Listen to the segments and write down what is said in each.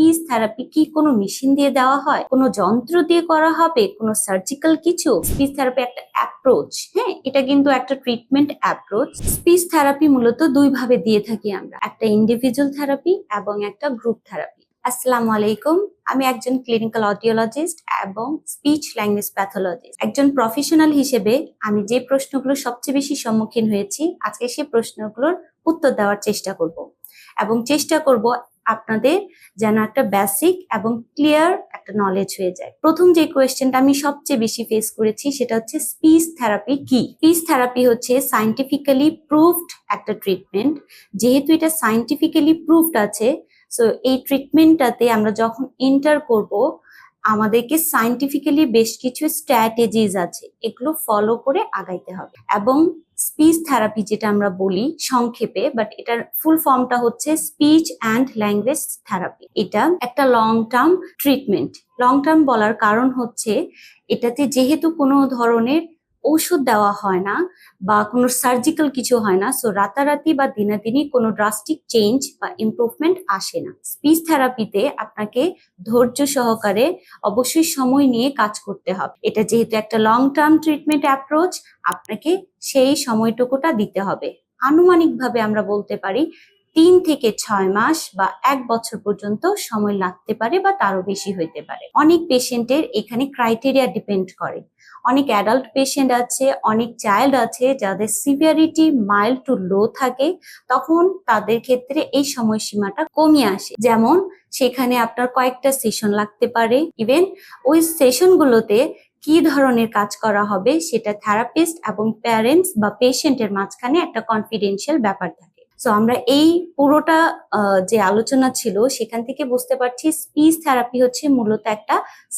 Speech therapy কি কোনো machine দিয়ে দেওয়া হয়? কোনো যন্ত্র দিয়ে করা হবে? কোনো সার্জিক্যাল কিছু? স্পিচ থেরাপি একটা অ্যাপ্রোচ হ্যাঁ? এটা কিন্তু একটা ট্রিটমেন্ট অ্যাপ্রোচ স্পিচ থেরাপি মূলত দুই ভাবে দিয়ে থাকি আমরা। একটা ইন্ডিভিজুয়াল থেরাপি এবং একটা গ্রুপ থেরাপি। আসসালামু আলাইকুম। আমি একজন ক্লিনিক্যাল অডিওলজিস্ট এবং স্পিচ ল্যাঙ্গুয়েজ প্যাথোলজিস্ট একজন প্রফেশনাল হিসেবে আমি যে প্রশ্নগুলো সবচেয়ে বেশি সম্মুখীন হয়েছি, আজকে সেই প্রশ্নগুলোর উত্তর দেওয়ার চেষ্টা করব। এবং চেষ্টা করব আপনাদের যেন একটা বেসিক এবং ক্লিয়ার একটা নলেজ হয়ে যায়। প্রথম যে কোয়েশ্চেনটা আমি সবচেয়ে বেশি ফেস করেছি সেটা হচ্ছে স্পিচ থেরাপি কি? স্পিচ থেরাপি হচ্ছে সাইন্টিফিক্যালি প্রুভড একটা ট্রিটমেন্ট যেহেতু এটা সাইন্টিফিক্যালি প্রুভড আছে সো এই ট্রিটমেন্টটাতে আমরা যখন এন্টার করব আমাদেরকে সাইন্টিফিক্যালি বেশ কিছু স্ট্র্যাটেজিস আছে, এগুলো ফলো করে আগাইতে হবে। এবং স্পিচ থেরাপি যেটা আমরা বলি সংক্ষেপে বাট এটার ফুল ফর্মটা হচ্ছে স্পিচ অ্যান্ড ল্যাঙ্গুয়েজ থেরাপি এটা একটা long term treatment long term বলার কারণ হচ্ছে, এটাতে যেহেতু কোনো ধরনের ঔষধ দেওয়া হয় না বা কোনো সার্জিক্যাল কিছু হয় না। সো রাতারাতি বা দিনাদিনই কোনো ড্রাস্টিক চেঞ্জ বা ইমপ্রুভমেন্ট আসে না। স্পিচ থেরাপিতে আপনাকে ধৈর্য সহকারে অবশ্যই সময় নিয়ে কাজ করতে হবে। এটা যেহেতু একটা লং টার্ম ট্রিটমেন্ট অ্যাপ্রোচ আপনাকে সেই সময়টুকুটা দিতে হবে। আনুমানিকভাবে আমরা বলতে পারি তিন থেকে ছয় মাস বা এক বছর পর্যন্ত সময় লাগতে পারে বা তারও বেশি হইতে পারে। অনেক পেশেন্টের এখানে ক্রাইটেরিয়া ডিপেন্ড করে। অনেক অ্যাডাল্ট পেশেন্ট আছে, অনেক চাইল্ড আছে, যাদের সিভিয়ারিটি মাইল্ড টু লো থাকে, তখন তাদের ক্ষেত্রে এই সময়সীমাটা কমিয়ে আসে। যেমন, সেখানে আপনার কয়েকটা সেশন লাগতে পারে। ইভেন ওই সেশনগুলোতে কি ধরনের কাজ করা হবে, সেটা থেরাপিস্ট এবং প্যারেন্টস বা পেশেন্টের মাঝখানে একটা কনফিডেন্সিয়াল ব্যাপার থাকে। সো আমরা এই পুরোটা যে আলোচনা ছিল, সেখান থেকে বুঝতে পারছি স্পিচ থেরাপি হচ্ছে মূলত একটা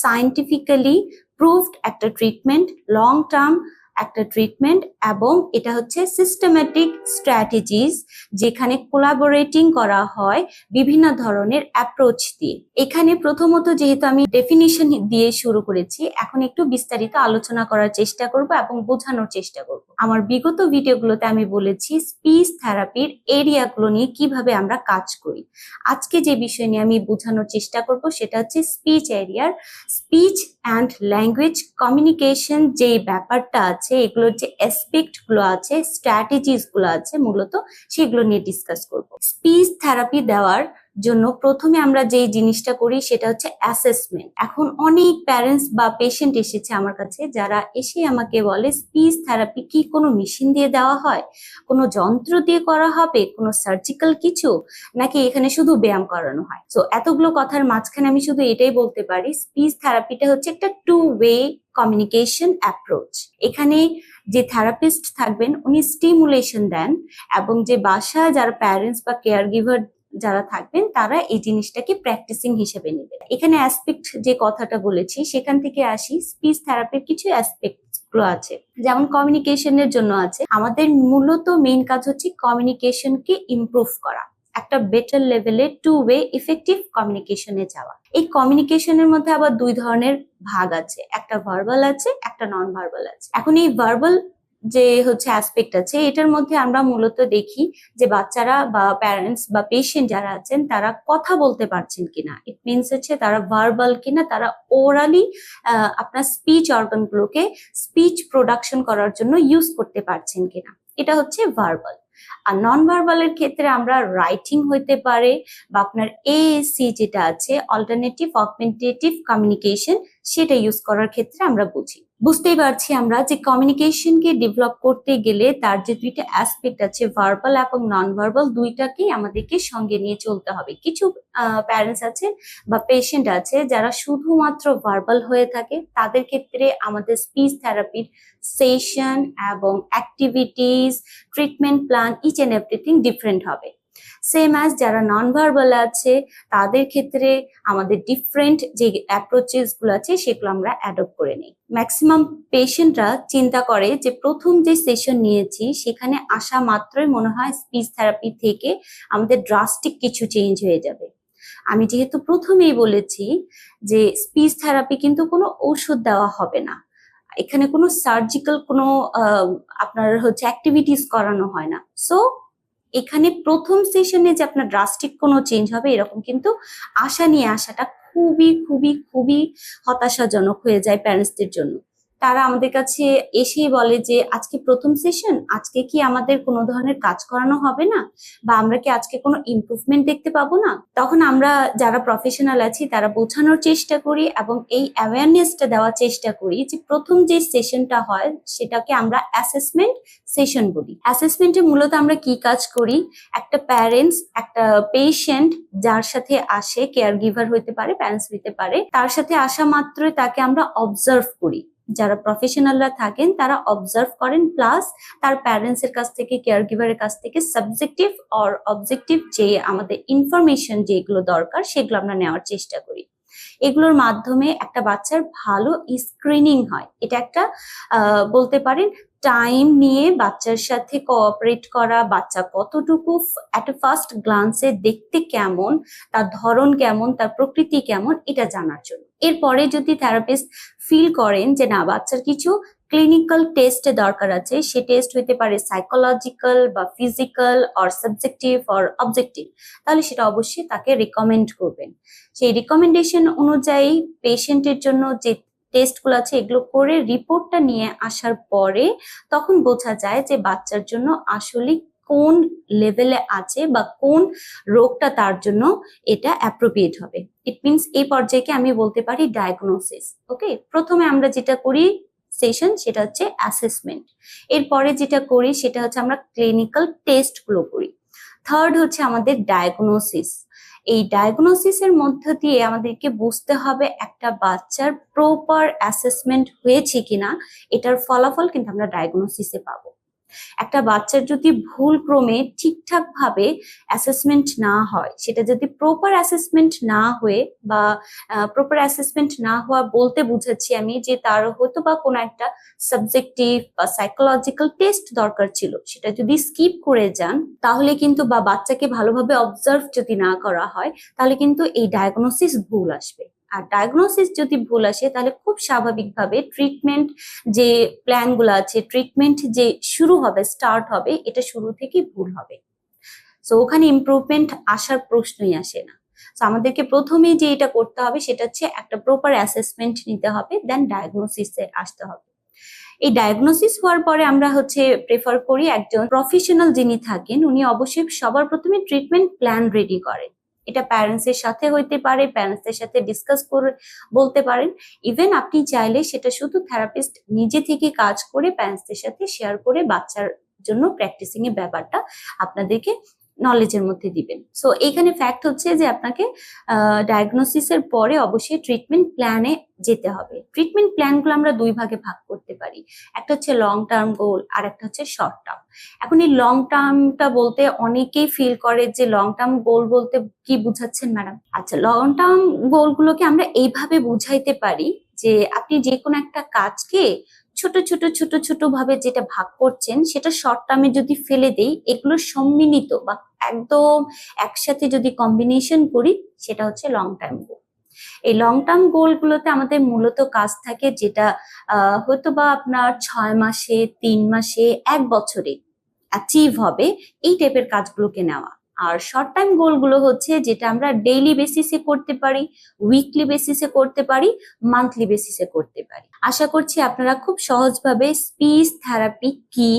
সায়েন্টিফিক্যালি প্রুভড একটা ট্রিটমেন্ট লং টার্ম একটা ট্রিটমেন্ট এবং এটা হচ্ছে সিস্টেম্যাটিক স্ট্র্যাটেজিস যেখানে কোলাবোরেটিং করা হয় বিভিন্ন ধরনের অ্যাপ্রোচ দিয়ে। এখানে প্রথমত যেহেতু আমি ডেফিনিশন দিয়ে শুরু করেছি, এখন একটু বিস্তারিত আলোচনা করার চেষ্টা করব এবং বোঝানোর চেষ্টা করব। আমার বিগত ভিডিওগুলোতে আমি বলেছি স্পিচ থেরাপির এরিয়াগুলো নিয়ে কীভাবে আমরা কাজ করি। আজকে যে বিষয় নিয়ে আমি বোঝানোর চেষ্টা করব সেটা হচ্ছে স্পিচ এরিয়ার স্পিচ অ্যান্ড ল্যাঙ্গুয়েজ কমিউনিকেশন যে ব্যাপারটা আছে এগুলোর যে অ্যাসপেক্টগুলো আছে স্ট্র্যাটেজিসগুলো আছে, মূলত সেগুলো নিয়ে ডিসকাস করব। স্পিচ থেরাপি দেওয়ার জন্য প্রথমে আমরা যে জিনিসটা করি সেটা হচ্ছে অ্যাসেসমেন্ট এখন অনেক প্যারেন্টস বা পেশেন্ট এসেছে আমার কাছে যারা এসে আমাকে বলে স্পিচ থেরাপি কি কোনো মেশিন দিয়ে দেওয়া হয়? কোনো যন্ত্র দিয়ে করা হবে? কোনো সার্জিক্যাল কিছু? নাকি এখানে শুধু ব্যায়াম করানো হয়? তো এতগুলো কথার মাঝখানে আমি শুধু এটাই বলতে পারি স্পিচ থেরাপিটা হচ্ছে একটা টু ওয়ে কমিউনিকেশন অ্যাপ্রোচ এখানে যে থেরাপিস্ট থাকবেন, উনি স্টিমুলেশন দেন এবং যে বাসায় যারা প্যারেন্টস বা কেয়ার গিভার যারা থাকবেন, তারা এই জিনিসটাকে প্র্যাকটিসিং হিসেবে নেবেন। এখানে অ্যাসপেক্ট যে কথাটা বলেছি, সেখান থেকে আসি। স্পিচ থেরাপির কিছু অ্যাসপেক্ট আছে। যেমন কমিউনিকেশনের জন্য আছে। আমাদের মূলত মেইন কাজ হচ্ছে কমিউনিকেশনকে ইমপ্রুভ করা। একটা বেটার লেভেলে টু ওয়ে ইফেক্টিভ কমিউনিকেশনে যাওয়া। এই কমিউনিকেশনের মধ্যে আবার দুই ধরনের ভাগ আছে। একটা ভার্বাল আছে, একটা নন ভার্বাল আছে। এখন এই ভার্বাল যে হচ্ছে অ্যাসপেক্ট আছে, এটার মধ্যে আমরা মূলত দেখি যে বাচ্চারা বা প্যারেন্টস বা পেশেন্ট যারা আছেন, তারা কথা বলতে পারছেন কিনা। ইট মিনস হচ্ছে তারা ভার্বাল কিনা, তারা ওরালি আপনার স্পিচ অর্গানগুলোকে স্পিচ প্রোডাকশন করার জন্য ইউজ করতে পারছেন কিনা। এটা হচ্ছে ভার্বাল আর নন ভার্বালের ক্ষেত্রে আমরা রাইটিং হইতে পারে বা আপনার এএসসি যেটা আছে অল্টারনেটিভ অগমেন্টেটিভ কমিউনিকেশন সেটা ইউজ করার ক্ষেত্রে আমরা বুঝি। বুঝতেই পারছি আমরা যে কমিউনিকেশনকে ডেভেলপ করতে গেলে তার যে দুইটা অ্যাসপেক্ট আছে ভার্বাল এবং নন ভার্বাল দুইটাকেই আমাদেরকে সঙ্গে নিয়ে চলতে হবে। কিছু প্যারেন্টস আছে বা পেশেন্ট আছে যারা শুধুমাত্র ভার্বাল হয়ে থাকে, তাদের ক্ষেত্রে আমাদের স্পিচ থেরাপির সেশন এবং activities treatment plan each and everything different হবে। সেম অ্যাজ যারা নন ভার্বাল আছে, তাদের ক্ষেত্রে আমাদের ডিফারেন্ট যে অ্যাপ্রোচেসগুলো আছে, সেগুলো আমরা অ্যাডপ্ট করে নিই। ম্যাক্সিমাম পেশেন্টরা চিন্তা করে যে প্রথম যে সেশন নিয়েছি, সেখানে আসা মাত্রই মনে হয় স্পিচ থেরাপি থেকে আমাদের ড্রাস্টিক কিছু চেঞ্জ হয়ে যাবে। আমি যেহেতু প্রথমেই বলেছি যে স্পিচ থেরাপি কিন্তু কোনো ঔষধ দেওয়া হবে না। এখানে কোনো সার্জিক্যাল কোনো আপনার হচ্ছে অ্যাক্টিভিটিস করানো হয় না। সো এখানে প্রথম সেশনে যে আপনার ড্রাস্টিক কোনো চেঞ্জ হবে, এরকম কিন্তু আশা নিয়ে আসাটা খুবই খুবই খুবই হতাশাজনক হয়ে যায় প্যারেন্টসদের জন্য। তারা আমাদের কাছে এসেই বলে যে, আজকে প্রথম সেশন আজকে কি আমাদের কোনো ধরনের কাজ করানো হবে না? বা আমরা কি আজকে কোনো ইমপ্রুভমেন্ট দেখতে পাবো না? তখন আমরা যারা প্রফেশনাল আছি, তারা বোঝানোর চেষ্টা করি এবং এই অ্যাওয়ারনেসটা দেওয়ার চেষ্টা করি যে, প্রথম যে সেশনটা হয়, সেটাকে আমরা অ্যাসেসমেন্ট সেশন বলি। অ্যাসেসমেন্টে মূলত আমরা কি কাজ করি? একটা প্যারেন্টস একটা পেশেন্ট যার সাথে আসে কেয়ার গিভার হইতে পারে প্যারেন্টস হইতে পারে, তার সাথে আসা মাত্রই তাকে আমরা অবজার্ভ করি। যারা প্রফেশনালরা থাকেন, তারা অবজার্ভ করেন প্লাস তার প্যারেন্টস এর কাছ থেকে কেয়ার গিভারের কাছ থেকে সাবজেক্টিভ অর অবজেক্টিভ যে আমাদের ইনফরমেশন যেগুলো দরকার, সেগুলো আমরা নেওয়ার চেষ্টা করি। এগুলোর মাধ্যমে একটা বাচ্চার ভালো স্ক্রিনিং হয়। এটা একটা বলতে পারেন টাইম নিয়ে বাচ্চার সাথে কোঅপারেট করা, বাচ্চা কতটুকু একটা ফার্স্ট গ্লান্সে দেখতে কেমন, তার ধরন কেমন, তার প্রকৃতি কেমন, এটা জানার জন্য। এরপরে যদি থেরাপিস্ট ফিল করেন যে না, বাচ্চার কিছু ক্লিনিক্যাল টেস্ট দরকার আছে, সে টেস্ট হইতে পারে সাইকোলজিক্যাল বা physical or subjective or objective তাহলে সেটা অবশ্যই তাকে রিকমেন্ড করবেন। সেই রিকমেন্ডেশন অনুযায়ী পেশেন্টের জন্য যে টেস্টগুলো আছে, এগুলো করে রিপোর্টটা নিয়ে আসার পরে তখন বোঝা যায় যে বাচ্চার জন্য আসলে কোন লেভেলে আছে বা কোন রোগটা তার জন্য এটা অ্যাপ্রোপ্রিয়েট হবে। ইট মিনস এই পর্যায়কে আমি বলতে পারি ডায়াগনোসিস ওকে প্রথমে আমরা যেটা করি সেশন সেটা হচ্ছে অ্যাসেসমেন্ট এরপরে যেটা করি সেটা হচ্ছে আমরা ক্লিনিক্যাল টেস্টগুলো করি। থার্ড হচ্ছে আমাদের ডায়াগনোসিস এই ডায়াগনোসিসের মধ্য দিয়ে আমাদেরকে বুঝতে হবে একটা বাচ্চার প্রপার অ্যাসেসমেন্ট হয়েছে কিনা, এটার ফলাফল কিন্তু আমরা ডায়াগনোসিসে পাবো। একটা বাচ্চার যদি ভুল ক্রমে ঠিকঠাক ভাবে অ্যাসেসমেন্ট না হয়, সেটা যদি প্রপার অ্যাসেসমেন্ট না হয়ে বা প্রপার অ্যাসেসমেন্ট না হওয়া বলতে বুঝাচ্ছি আমি যে তার হয়তো বা কোনো একটা সাবজেক্টিভ বা সাইকোলজিক্যাল টেস্ট দরকার ছিল, সেটা যদি স্কিপ করে যান, তাহলে কিন্তু বা বাচ্চাকে ভালোভাবে অবজার্ভ যদি না করা হয়, তাহলে কিন্তু এই ডায়াগনোসিস ভুল আসবে। আর ডায়াগনোসিস যদি ভুল আসে, তাহলে খুব স্বাভাবিকভাবে ট্রিটমেন্ট যে প্ল্যানগুলো আছে ট্রিটমেন্ট যে শুরু হবে স্টার্ট হবে, এটা শুরু থেকেই ভুল হবে। সো ওখানে ইমপ্রুভমেন্ট আসার প্রশ্নই আসে না। তো আমাদেরকে প্রথমেই যে এটা করতে হবে, সেটা হচ্ছে একটা প্রপার অ্যাসেসমেন্ট নিতে হবে দেন ডায়াগনোসিসে আসতে হবে। এই ডায়াগনোসিস হওয়ার পরে আমরা হচ্ছে প্রেফার করি একজন প্রফেশনাল যিনি থাকেন, উনি অবশ্যই সবার প্রথমে ট্রিটমেন্ট প্ল্যান রেডি করেন। এটা প্যারেন্টস এর সাথে হইতে পারে প্যারেন্টস এর সাথে ডিসকাস করে বলতে পারেন। ইভেন আপনি চাইলে সেটা শুধু থেরাপিস্ট নিজে থেকে কাজ করে প্যারেন্টসদের সাথে শেয়ার করে বাচ্চার জন্য প্র্যাকটিসিং এর ব্যাপারটা আপনাদেরকে নলেজের মধ্যে দিবেন। সো এখানে ফ্যাক্ট হচ্ছে যে আপনাকে ডায়াগনোসিসের পরে অবশ্যই ট্রিটমেন্ট প্ল্যানে যেতে হবে। ট্রিটমেন্ট প্ল্যানগুলো আমরা দুই ভাগে ভাগ করতে পারি। একটা হচ্ছে লং টার্ম গোল আর একটা হচ্ছে শর্ট টার্ম এখন এই লং টার্মটা বলতে অনেকেই ফিল করে যে লং টার্ম গোল বলতে কি বুঝাচ্ছেন ম্যাডাম আচ্ছা লং টার্ম গোলগুলোকে আমরা এইভাবে বুঝাইতে পারি যে আপনি যে কোনো একটা কাজকে ছোট ছোট ছোট ছোট ভাবে যেটা ভাগ করছেন, সেটা শর্ট টার্মে যদি ফেলে দেই, এগুলো সম্মিলিত বা একদম একসাথে যদি কম্বিনেশন করি, সেটা হচ্ছে লং টার্ম গোল এই লং টার্ম গোলগুলোতে আমাদের মূলত কাজ থাকে যেটা হয়তো বা আপনার ছয় মাসে, তিন মাসে, এক বছরে অ্যাচিভ হবে এই টাইপের কাজগুলোকে নেওয়া। আর শর্ট টাইম গোলগুলো হচ্ছে যেটা আমরা ডেইলি বেসিসে করতে পারি উইকলি বেসিসে করতে পারি মান্থলি বেসিসে করতে পারি। আশা করছি আপনারা খুব সহজভাবে স্পিচ থেরাপি কি,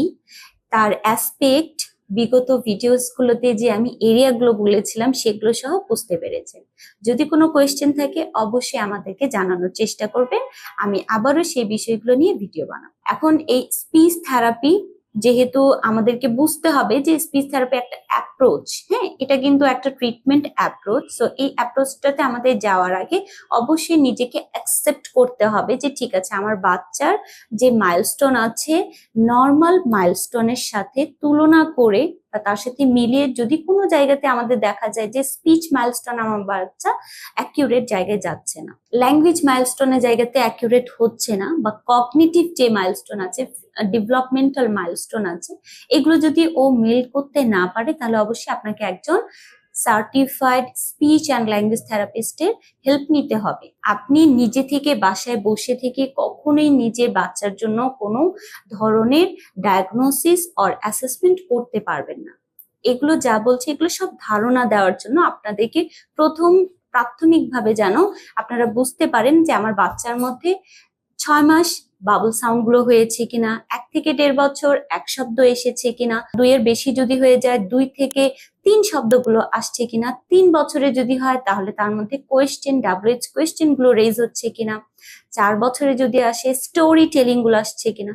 তার অ্যাসপেক্ট বিগত ভিডিওস গুলোতে যে আমি এরিয়াগুলো বলেছিলাম, সেগুলো সহ বুঝতে পেরেছেন। যদি কোনো কোয়েশ্চেন থাকে, অবশ্যই আমাদেরকে জানানোর চেষ্টা করবেন। আমি আবারও সেই বিষয়গুলো নিয়ে ভিডিও বানাবো। এখন এই স্পিচ থেরাপি যেহেতু আমাদেরকে বুঝতে হবে যে স্পিচ থেরাপি একটা অ্যাপ্রোচ হ্যাঁ? এটা কিন্তু একটা ট্রিটমেন্ট অ্যাপ্রোচ সো এই অ্যাপ্রোচটাতে আমাদের যাওয়ার আগে অবশ্যই নিজেকে অ্যাকসেপ্ট করতে হবে যে ঠিক আছে, আমার বাচ্চার যে মাইলস্টোন আছে নর্মাল মাইলস্টোনের সাথে তুলনা করে বা তার সাথে মিলিয়ে যদি কোনো জায়গাতে আমাদের দেখা যায় যে স্পিচ মাইলস্টোন আমার বাচ্চা অ্যাকিউরেট জায়গায় যাচ্ছে না। ল্যাঙ্গুয়েজ মাইলস্টোনের জায়গাতে অ্যাকিউরেট হচ্ছে না বা কগনিটিভ যে মাইলস্টোন আছে ডেভেলপমেন্টাল মাইলস্টোন আছে, এগুলো যদি ও মিল করতে না পারে তাহলে অবশ্যই আপনাকে একজন সার্টিফাইড স্পিচ অ্যান্ড ল্যাঙ্গুয়েজ থেরাপিস্টের হেল্প নিতে হবে। আপনি নিজে থেকে বাসায় বসে থেকে কখনোই নিজের বাচ্চার জন্য কোনো ধরনের ডায়াগনোসিস অর অ্যাসেসমেন্ট করতে পারবেন না। এগুলো যা বলছে, এগুলো সব ধারণা দেওয়ার জন্য আপনাদেরকে প্রথম প্রাথমিকভাবে যেন আপনারা বুঝতে পারেন যে আমার বাচ্চার মধ্যে ছয় মাস বাবুল সাউন্ডগুলো হয়েছে কিনা, এক থেকে দেড় বছর, এক শব্দ এসেছে কিনা, দুইয়ের বেশি যদি হয়ে যায়, দুই থেকে তিন শব্দগুলো আসছে কিনা, তিন বছরে যদি হয় তাহলে তার মধ্যে কোয়েশ্চেন ডাব্লিউএইচ কোয়েশ্চেনগুলো রেজ হচ্ছে কিনা। চার বছরে যদি আসে স্টোরি টেলিংগুলো আসছে কিনা।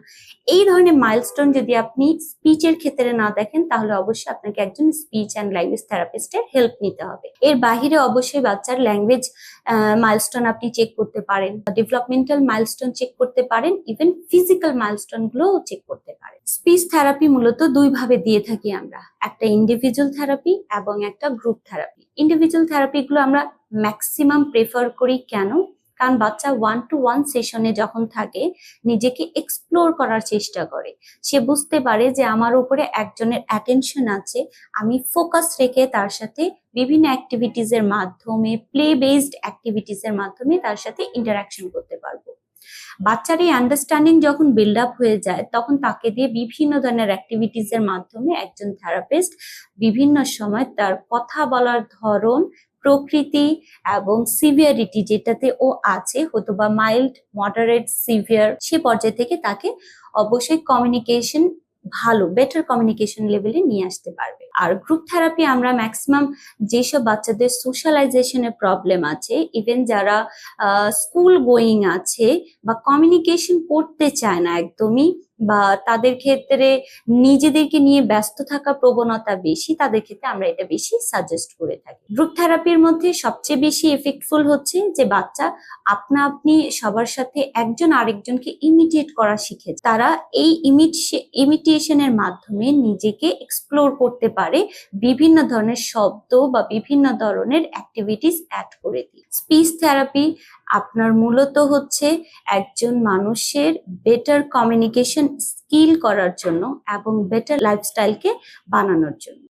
এই ধরনের মাইলস্টোন যদি আপনি স্পিচের ক্ষেত্রে না দেখেন, তাহলে অবশ্যই আপনাকে একজন স্পিচ অ্যান্ড ল্যাঙ্গুয়েজ থেরাপিস্টের হেল্প নিতে হবে। এর বাহিরে অবশ্যই বাচ্চার ল্যাঙ্গুয়েজ মাইলস্টোন আপনি চেক করতে পারেন ডেভেলপমেন্টাল মাইলস্টোন চেক করতে পারেন ইভেন ফিজিক্যাল মাইলস্টোন গুলোও চেক করতে পারেন। স্পিচ থেরাপি মূলত দুই ভাবে দিয়ে থাকি আমরা, একটা ইন্ডিভিজুয়াল থেরাপি এবং একটা গ্রুপ থেরাপি ইন্ডিভিজুয়াল থেরাপি গুলো আমরা ম্যাক্সিমাম প্রেফার করি কেন? কারণ বাচ্চা ওয়ান টু ওয়ান সেশনে যখন থাকে, নিজেকে এক্সপ্লোর করার চেষ্টা করে। সে বুঝতে পারে যে আমার উপরে একজনের অ্যাটেনশন আছে, আমি ফোকাস রেখে তার সাথে বিভিন্ন অ্যাক্টিভিটিজ এর মাধ্যমে প্লে বেসড অ্যাক্টিভিটিস এর মাধ্যমে তার সাথে ইন্টারাকশন করতে পারব। বাচ্চার এই আন্ডারস্ট্যান্ডিং যখন বিল্ড আপ হয়ে যায়, তখন তাকে দিয়ে বিভিন্ন ধরনের অ্যাক্টিভিটিস এর মাধ্যমে একজন থেরাপিস্ট বিভিন্ন সময় তার কথা বলার ধরন প্রকৃতি এবং সিভিয়ারিটি যেটাতে ও আছে হয়তো বা মাইল্ড মডারেট সিভিয়ার সে পর্যায় থেকে তাকে অবশ্যই কমিউনিকেশন ভালো বেটার কমিউনিকেশন লেভেলে নিয়ে আসতে পারবে। আর গ্রুপ থেরাপি আমরা ম্যাক্সিমাম যেসব বাচ্চাদের সোশ্যালাইজেশনের প্রবলেম আছে ইভেন যারা স্কুল গোয়িং আছে বা কমিউনিকেশন করতে চায় না একদমই বা তাদের ক্ষেত্রে নিজেদেরকে নিয়ে ব্যস্ত থাকা প্রবণতা বেশি, তাদের ক্ষেত্রে আমরা এটা বেশি সাজেস্ট করে থাকি। গ্রুপ থেরাপির মধ্যে সবচেয়ে বেশি এফেক্টফুল হচ্ছে যে বাচ্চা আপনা আপনি সবার সাথে একজন আরেকজনকে ইমিডিয়েট করা শিখে তারা এই ইমিটিয়েশনের মাধ্যমে নিজেকে এক্সপ্লোর করতে পারে, বিভিন্ন ধরনের শব্দ বা বিভিন্ন ধরনের অ্যাক্টিভিটিস অ্যাড করে দিয়ে। স্পিচ থেরাপি আপনার মূলত হচ্ছে একজন মানুষের বেটার কমিউনিকেশন স্কিল করার জন্য এবং বেটার লাইফস্টাইলকে বানানোর জন্য।